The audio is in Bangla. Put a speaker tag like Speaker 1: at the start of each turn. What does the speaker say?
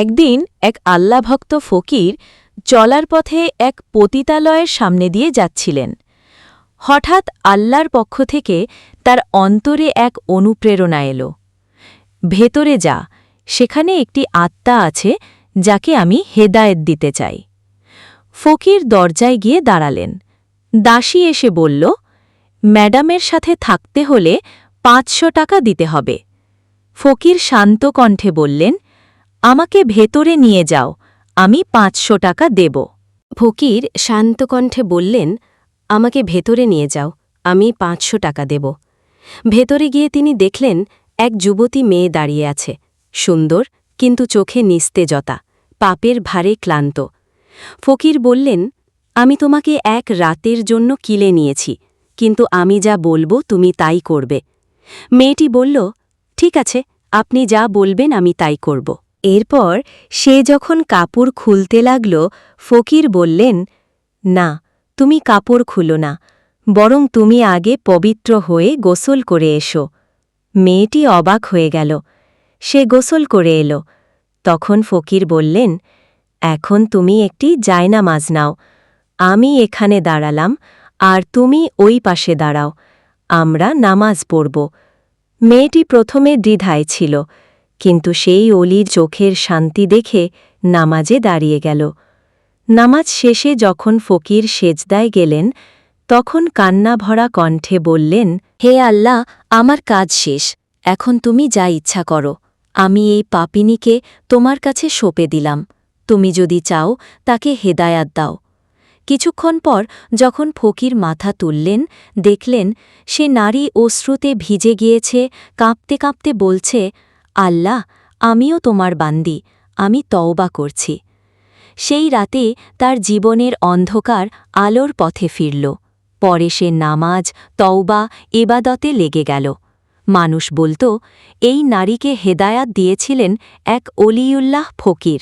Speaker 1: একদিন এক আল্লাভক্ত ফকির চলার পথে এক পতিতালয়ের সামনে দিয়ে যাচ্ছিলেন। হঠাৎ আল্লাহর পক্ষ থেকে তার অন্তরে এক অনুপ্রেরণা এলো। ভেতরে যা, সেখানে একটি আত্মা আছে যাকে আমি হেদায়েত দিতে চাই। ফকির দরজায় গিয়ে দাঁড়ালেন। দাসী এসে বলল, ম্যাডামের সাথে থাকতে হলে পাঁচশো টাকা দিতে হবে। ফকির শান্ত কণ্ঠে বললেন আমাকে ভেতরে নিয়ে যাও, আমি পাঁচশো টাকা দেব। ফকির শান্ত কণ্ঠে বললেন, আমাকে ভেতরে নিয়ে যাও, আমি পাঁচশো টাকা দেব। ভেতরে গিয়ে তিনি দেখলেন, এক যুবতী মেয়ে দাঁড়িয়ে আছে, সুন্দর, কিন্তু চোখে নিস্তেজতা, পাপের ভারে ক্লান্ত। ফকির বললেন, আমি তোমাকে এক রাতের জন্য কিলে নিয়েছি, কিন্তু আমি যা বলব তুমি তাই করবে। মেয়েটি বলল, ঠিক আছে, আপনি যা বলবেন আমি তাই করব। এরপর সে যখন কাপড় খুলতে লাগল, ফকির বললেন, না, তুমি কাপড় খুলো না, বরং তুমি আগে পবিত্র হয়ে গোসল করে এসো। মেয়েটি অবাক হয়ে গেল। সে গোসল করে এলো। তখন ফকির বললেন, এখন তুমি একটি জায়নামাজ নাও। আমি এখানে দাঁড়ালাম, আর তুমি ওই পাশে দাঁড়াও। আমরা নামাজ পড়ব। মেয়েটি প্রথমে দ্বিধায় ছিল। কিন্তু সেই অলির চোখের শান্তি দেখে নামাজে দাঁড়িয়ে গেল। নামাজ শেষে যখন ফকির সেজদায় গেলেন, তখন কান্না ভরা কণ্ঠে বললেন, হে আল্লাহ, আমার কাজ শেষ, এখন তুমি যা ইচ্ছা করো। আমি এই পাপিনীকে তোমার কাছে সঁপে দিলাম। তুমি যদি চাও, তাকে হেদায়াত দাও। কিছুক্ষণ পর যখন ফকির মাথা তুললেন, দেখলেন, সে নারী অশ্রুতে ভিজে গিয়েছে, কাঁপতে কাঁপতে বলছে আল্লাহ, আমিও তোমার বান্দি, আমি তওবা করছি। সেই রাতে তার জীবনের অন্ধকার আলোর পথে ফিরল। পরে সে নামাজ, তওবা এবাদতে লেগে গেল। মানুষ বলত, এই নারীকে হেদায়াত দিয়েছিলেন এক অলিউল্লাহ ফকির।